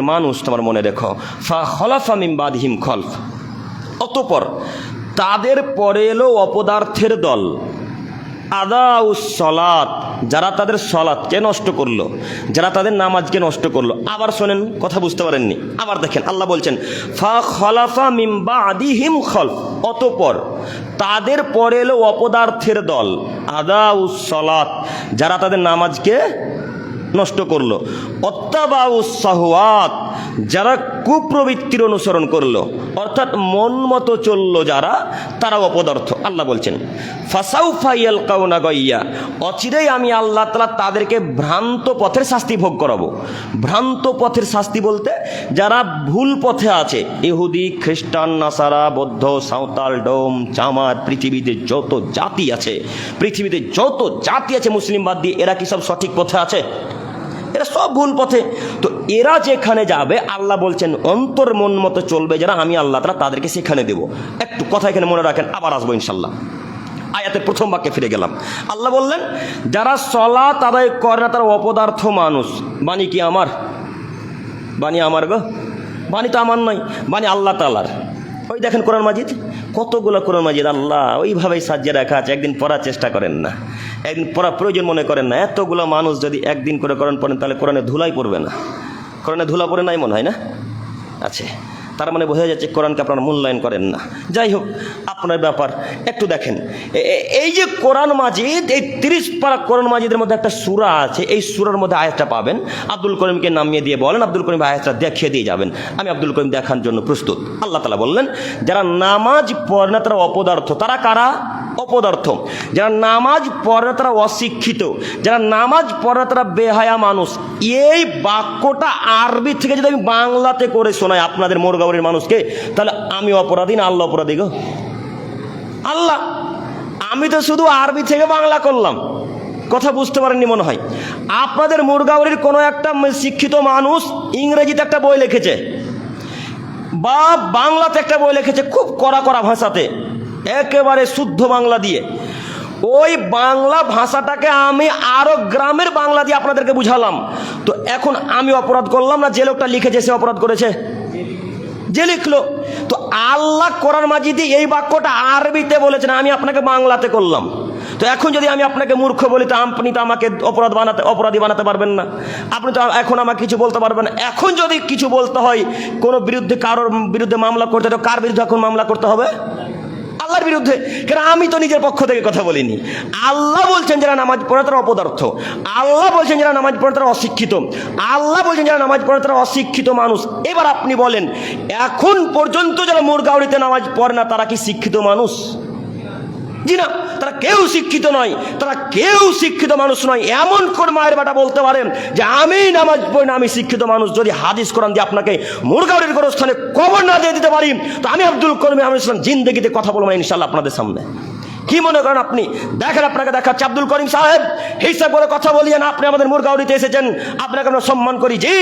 মানুষ তোমার মনে রেখো। ফা খলাফা মিমবাদ হিম খলফ। অতপর তাদের পরে এলো অপদার্থের দল। আদাউসলাত যারা তাদের সলাৎকে নষ্ট করল, যারা তাদের নামাজকে নষ্ট করল। আবার শোনেন, কথা বুঝতে পারেননি। আবার দেখেন, আল্লাহ বলছেন, ফা খলাফা মিম্বা আদি হিম খলফ। অতপর তাদের পরে এলো অপদার্থের দল আদাউসলাত যারা তাদের নামাজকে নষ্ট করল। অত্যাবাউসাহওয়াত যারা কুপ্রবৃত্তির অনুসরণ করল, অর্থাৎ মন মতো চলল যারা তারা অপদার্থ। আল্লাহ বলছেন ফাসাউ ফাইয়াল কাউনা গইয়া অচিরেই আমি আল্লাহ তালা তাদেরকে ভ্রান্ত পথের শাস্তি ভোগ করাবো। ভ্রান্ত পথের শাস্তি বলতে, যারা ভুল পথে আছে, ইহুদি, খ্রিস্টান, নাসারা, বৌদ্ধ, সাঁওতাল, ডোম চামার পৃথিবীতে যত জাতি আছে, পৃথিবীতে যত জাতি আছে মুসলিম বাদ দিয়ে, এরা কি সব সঠিক পথে আছে? এরা সব ভুল পথে। তো এরা যেখানে যাবে, আল্লাহ বলছেন, অন্তর মন মতো চলবে যারা, আমি আল্লাহ তারা তাদেরকে সেখানে দেব। একটু কথা এখানে মনে রাখেন, আবার আসব ইনশাল্লাহ আয়াতের প্রথম বাক্যে ফিরে গেলাম। আল্লাহ বললেন, যারা সলা তাদের করে না, তারা অপদার্থ মানুষ। বাণী কি আমার? বাণী আমার গো? বাণী তো আমার নয়, বাণী আল্লাহ তালার ওই দেখেন কোরআন মাজিদ, কতগুলো কোরআন মাজিদ, আল্লাহ, ওইভাবেই সাজিয়ে রাখা আছে, একদিন পড়ার চেষ্টা করেন না। একদিন পড়া প্রয়োজন মনে করেন না। এতগুলো মানুষ যদি একদিন করে কোরআন পড়েন, তাহলে কোরআনে ধুলাই পড়বে না। কোরআনে ধুলা পড়ে নাই মনে হয় না? আছে। তার মানে বোঝা যাচ্ছে কোরআনকে আপনারা মূল্যায়ন করেন না। যাই হোক, আপনার ব্যাপার একটু দেখেন। এই যে কোরআন মাজিদ, এই তিরিশ পারা কোরআন মাজিদের মধ্যে একটা সুরা আছে, এই সুরার মধ্যে আয়াতটা পাবেন। আব্দুল করিমকে নামিয়ে দিয়ে বলেন, আব্দুল করিম আয়াতটা দেখিয়ে দিয়ে যাবেন। আমি আব্দুল করিম দেখার জন্য প্রস্তুত। আল্লাহ তালা বললেন, যারা নামাজ পড়ে না, তারা অপদার্থ। তারা কারা? অপদার্থ। যারা নামাজ পড়ে তারা অশিক্ষিত। যারা নামাজ পড়ে তারা বেহায়া মানুষ। এই বাক্যটা আরবি থেকে যদি আমি বাংলাতে করে শোনাই আপনাদের মোরগাঁওয়ের মানুষকে, তাহলে আমি অপরাধী না আল্লাহ অপরাধী গো? আল্লাহ, আমি তো শুধু আরবি থেকে বাংলা করলাম। কথা বুঝতে পারেননি মনে হয়। আপনাদের মুরগাউরির কোনো একটা শিক্ষিত মানুষ ইংরেজিতে একটা বই লিখেছে বা বাংলাতে একটা বই লিখেছে খুব কড়া কড়া ভাষাতে। একেবারে শুদ্ধ বাংলা দিয়ে। ওই বাংলা ভাষাটাকে আমি আরও গ্রামের বাংলা দিয়ে আপনাদেরকে বুঝালাম। তো এখন আমি অপরাধ করলাম না, যে লোকটা লিখেছে সে অপরাধ করেছে? যে লিখলো। তো আল্লাহ কোরআন মাজিদি এই বাক্যটা আরবিতে বলেছেন, আমি আপনাকে বাংলাতে করলাম। তো এখন যদি আমি আপনাকে মূর্খ বলি, তো আপনি তো আমাকে অপরাধ বানাতে অপরাধী বানাতে পারবেন না। আপনি তো এখন আমাকে কিছু বলতে পারবেন এখন যদি কিছু বলতে হয়, কোনো বিরুদ্ধে কারোর বিরুদ্ধে মামলা করতে, তো কার বিরুদ্ধে এখন মামলা করতে হবে? আল্লাহর বিরুদ্ধে। কারণ আমি তো নিজের পক্ষ থেকে কথা বলিনি? আল্লাহ বলছেন যারা নামাজ পড়ে তারা অপদার্থ। আল্লাহ বলছেন যারা নামাজ পড়ে তারা অশিক্ষিত। আল্লাহ বলছেন যারা নামাজ পড়ে তারা অশিক্ষিত মানুষ। এবার আপনি বলেন, এখন পর্যন্ত যারা মোরগাউড়িতে নামাজ পড়ে না, তারা কি শিক্ষিত মানুষ? জি না তারা কেউ শিক্ষিত নয়, তারা কেউ শিক্ষিত মানুষ নয়। এমন কোন মায়ের বেটা বলতে পারেন যে, আমি নামাজ পড়ি না, আমি শিক্ষিত মানুষ। যদি হাদিস, কোরআন দিয়ে আপনাকে মুরগাউরের কোনো স্থানে কবর না দিয়ে দিতে পারি, তো আমি আব্দুল করিম আমি ইসলাম জিন্দগিতে কথা বলব ইনশাল্লাহ আপনাদের সামনে। কি মনে করেন আপনি? দেখেন, আপনাকে দেখাচ্ছে আব্দুল করিম সাহেব। হিসাব করে কথা বলিয়েন আপনি আমাদের মুরগাউরিতে এসেছেন। আপনাকে আমরা সম্মান করি। জি,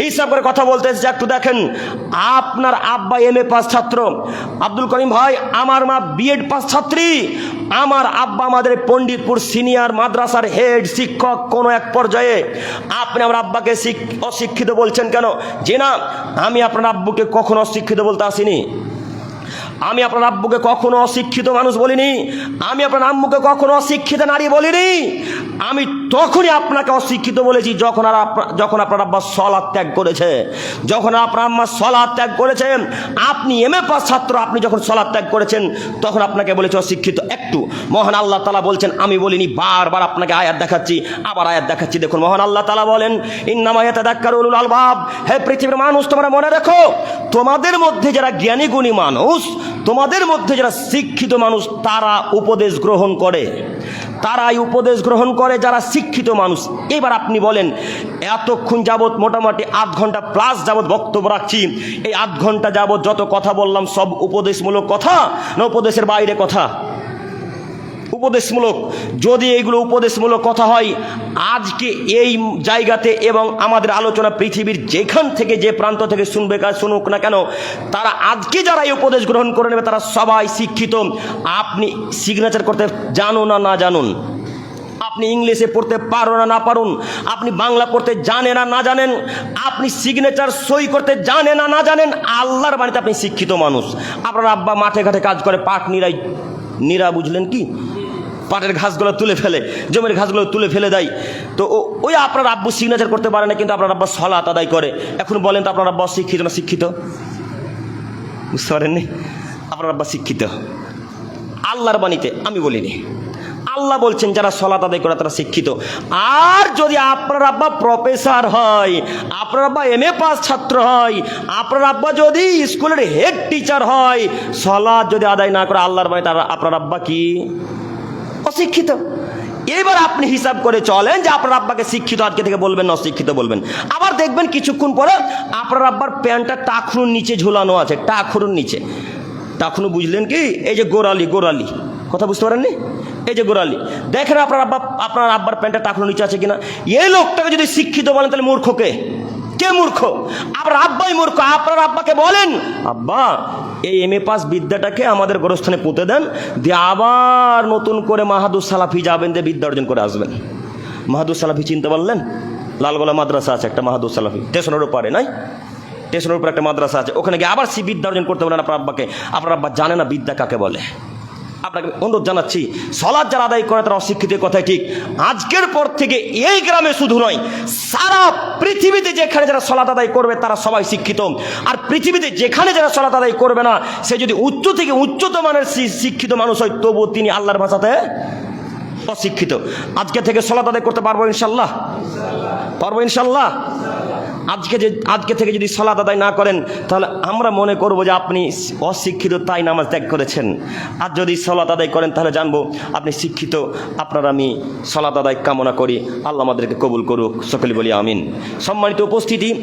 হিসাব করে কথা বলতে এসেছে। একটু দেখেন, আপনার আব্বা এম এ পাস ছাত্র। আব্দুল করিম ভাই, আমার মা বিএড পাস ছাত্রী। আমার আব্বা আমাদের পণ্ডিতপুর সিনিয়র মাদ্রাসার হেড, শিক্ষক কোনো এক পর্যায়ে। আপনি আমার আব্বাকে অশিক্ষিত বলছেন কেন? যে না, আমি আপনার আব্বুকে কখনো অশিক্ষিত বলতে আসিনি। আমি আপনার আব্বুকে কখনো অশিক্ষিত মানুষ বলিনি। আমি আপনার আম্মুকে কখনো অশিক্ষিত নারী বলিনি। আমি তখনই আপনাকে অশিক্ষিত বলেছি যখন আর যখন আপনার আব্বা সলাদ ত্যাগ করেছে। যখন আপনার আম্মা সলাদ ত্যাগ করেছেন। আপনি এম এ পাস ছাত্র, আপনি যখন সলা ত্যাগ করেছেন, তখন আপনাকে বলেছে অশিক্ষিত একটু। মহান আল্লাহ তালা বলছেন, আমি বলিনি, বারবার আপনাকে আয়াত দেখাচ্ছি, আবার আয়াত দেখাচ্ছি। দেখুন, মহান আল্লাহ তালা বলেন ইন্নামায়াত উলুল আলবাব। হে পৃথিবীর মানুষ, তোমরা মনে রেখো, তোমাদের মধ্যে যারা জ্ঞানী গুণী মানুষ তোমাদের মধ্যে যারা শিক্ষিত মানুষ, তারা উপদেশ গ্রহণ করে। তারাই উপদেশ গ্রহণ করে যারা শিক্ষিত মানুষ। এবার আপনি বলেন, এতক্ষণ যাবৎ মোটামুটি আধ ঘণ্টা প্লাস যাবৎ বক্তব্য রাখছি। এই আধ ঘণ্টা যাবৎ যত কথা বললাম, সব উপদেশমূলক কথা না উপদেশের বাইরে কথা? উপদেশমূলক, যদি এইগুলো উপদেশমূলক কথা হয়, আজকে এই জায়গাতে এবং আমাদের আলোচনা পৃথিবীর যেখান থেকে যে প্রান্ত থেকে শুনবে শুনুক না কেন, তারা আজকে যারা এই উপদেশ গ্রহণ করে নেবে, তারা সবাই শিক্ষিত। আপনি সিগনেচার করতে জানুন না না জানুন? আপনি আপনি ইংলিশে পড়তে পারো না না পারুন? আপনি বাংলা পড়তে জানে না না জানেন? আপনি সিগনেচার সই করতে জানে না না জানেন? আল্লাহর বাড়িতে আপনি শিক্ষিত মানুষ। আপনার আব্বা মাঠে ঘাটে কাজ করে পাট নিরাই নিরা বুঝলেন কি? পাটের ঘাসগুলো তুলে ফেলে, জমির ঘাসগুলো তুলে ফেলে দেয়। তো ওই আপনার আব্বু সিগনেচার করতে পারে না, কিন্তু আপনার আব্বা সলাত আদায় করে। এখন বলেন তো আপনার আব্বা শিক্ষিত না শিক্ষিত? বুঝতে পারেননি? আপনার আব্বা শিক্ষিত। আল্লাহর বাণীতে আমি বলিনি। আল্লাহ বলছেন, যারা সলাত আদায় করে তারা শিক্ষিত। আর যদি আপনার আব্বা প্রফেসর হয়, আপনার আব্বা এম এ পাস ছাত্র হয়, আপনার আব্বা যদি স্কুলের হেড টিচার হয় সলাদ যদি আদায় না করে আল্লাহর ভাই তারা আপনার আব্বা কি? অশিক্ষিত। এবার আপনি হিসাব করে চলেন যে আপনার আব্বাকে শিক্ষিত আজকে থেকে বলবেন না অশিক্ষিত বলবেন। আবার দেখবেন কিছুক্ষণ পরে আপনার আব্বার প্যান্টটা টাকুর নিচে ঝুলানো আছে টাকুর নিচে। টাকুনু বুঝলেন কি? এই যে গোড়ালি গোড়ালি। কথা বুঝতে পারেননি? এই যে গোড়ালি, দেখেন আপনার আব্বা, আপনার আব্বার প্যান্টের টাকুর নিচে আছে কিনা? এই লোকটাকে যদি শিক্ষিত বলেন, তাহলে মূর্খকে কে? মূর্খ? আপনার আব্বাই মূর্খ। আপনার আব্বাকে বলেন। আব্বা, এই এম এ পাস বিদ্যাটাকে আমাদের গোরস্থানে পুঁতে দেন, দিয়ে আবার নতুন করে মাহাদুর সালাফি যাবেন, দিয়ে বিদ্যা অর্জন করে আসবেন। মাহাদুর সালাফি চিনতে পারলেন? লালগোলা মাদ্রাসা আছে একটা মাহাদুর সালাফি। স্টেশনের উপরে নাই? স্টেশনের উপরে একটা মাদ্রাসা আছে। ওখানে গিয়ে আবার সি বিদ্যা অর্জন করতে পারেন আপনার আব্বাকে। আপনার আব্বা জানে না বিদ্যা কাকে বলে। আপনাকে অনুরোধ জানাচ্ছি সলাদ যারা আদায় করে তারা অশিক্ষিত কথাই ঠিক। আজকের পর থেকে এই গ্রামে শুধু নয়, সারা পৃথিবীতে যেখানে যারা সলাত আদায় করবে তারা সবাই শিক্ষিত। আর পৃথিবীতে যেখানে যারা সলাত আদায় করবে না, সে যদি উচ্চ থেকে উচ্চত মানের শিক্ষিত মানুষ হয়, তবুও তিনি আল্লাহর ভাষাতে অশিক্ষিত। আজকে থেকে সলাত আদায় করতে পারব ইনশাল্লাহ পারব ইনশাল্লাহ আজকে যে আজকে থেকে যদি সালাদ আদায় না করেন, তাহলে আমরা মনে করব যে আপনি অশিক্ষিত, তাই নামাজ ত্যাগ করেছেন। আর যদি সলাত আদায় করেন, তাহলে জানব আপনি শিক্ষিত। আপনার আমি সলাত আদায় কামনা করি। আল্লাহ আমাদেরকে কবুল করুক। সকলে বলি আমিন। সম্মানিত উপস্থিতি